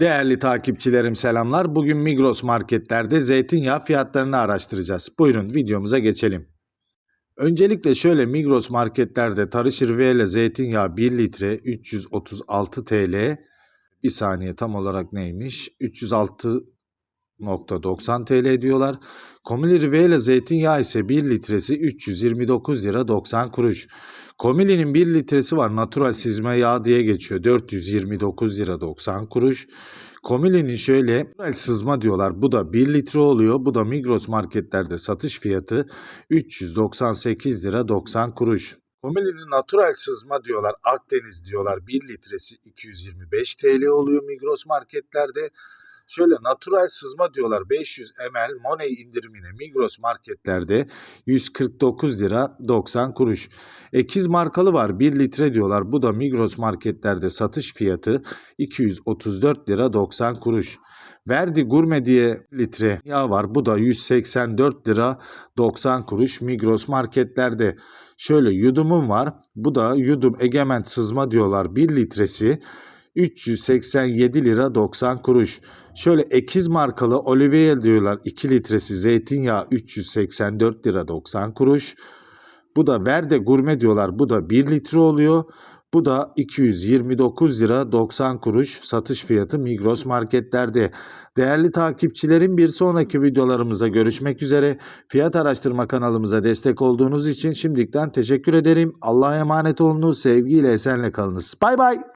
Değerli takipçilerim selamlar. Bugün Migros marketlerde zeytinyağı fiyatlarını araştıracağız. Buyurun videomuza geçelim. Öncelikle şöyle Migros marketlerde Tarışır V ile zeytinyağı 1 litre 336 TL. Bir saniye tam olarak neymiş? 306.90 TL diyorlar. Komili V ile zeytinyağı ise 1 litresi 329 lira 90 kuruş. Komili'nin 1 litresi var. Natural sizme yağ diye geçiyor. 429 lira 90 kuruş. Komili'nin şöyle natural sızma diyorlar. Bu da 1 litre oluyor. Bu da Migros marketlerde satış fiyatı 398 lira 90 kuruş. Komili'nin natural sızma diyorlar. Akdeniz diyorlar. 1 litresi 225 TL oluyor Migros marketlerde. Şöyle natural sızma diyorlar 500 ml Money indirimine Migros marketlerde 149 lira 90 kuruş. Ekiz markalı var 1 litre diyorlar. Bu da Migros marketlerde satış fiyatı 234 lira 90 kuruş. Verdi Gurme diye litre yağ var. Bu da 184 lira 90 kuruş Migros marketlerde. Şöyle yudumum var. Bu da yudum Egemen sızma diyorlar 1 litresi 387 lira 90 kuruş. Şöyle ekiz markalı Olivier diyorlar 2 litresi zeytinyağı 384 lira 90 kuruş. Bu da Verde Gurme diyorlar. Bu da 1 litre oluyor. Bu da 229 lira 90 kuruş satış fiyatı Migros marketlerde. Değerli takipçilerim bir sonraki videolarımızda görüşmek üzere. Fiyat araştırma kanalımıza destek olduğunuz için şimdiden teşekkür ederim. Allah'a emanet olunuz. Sevgiyle esenle kalınız. Bay bay.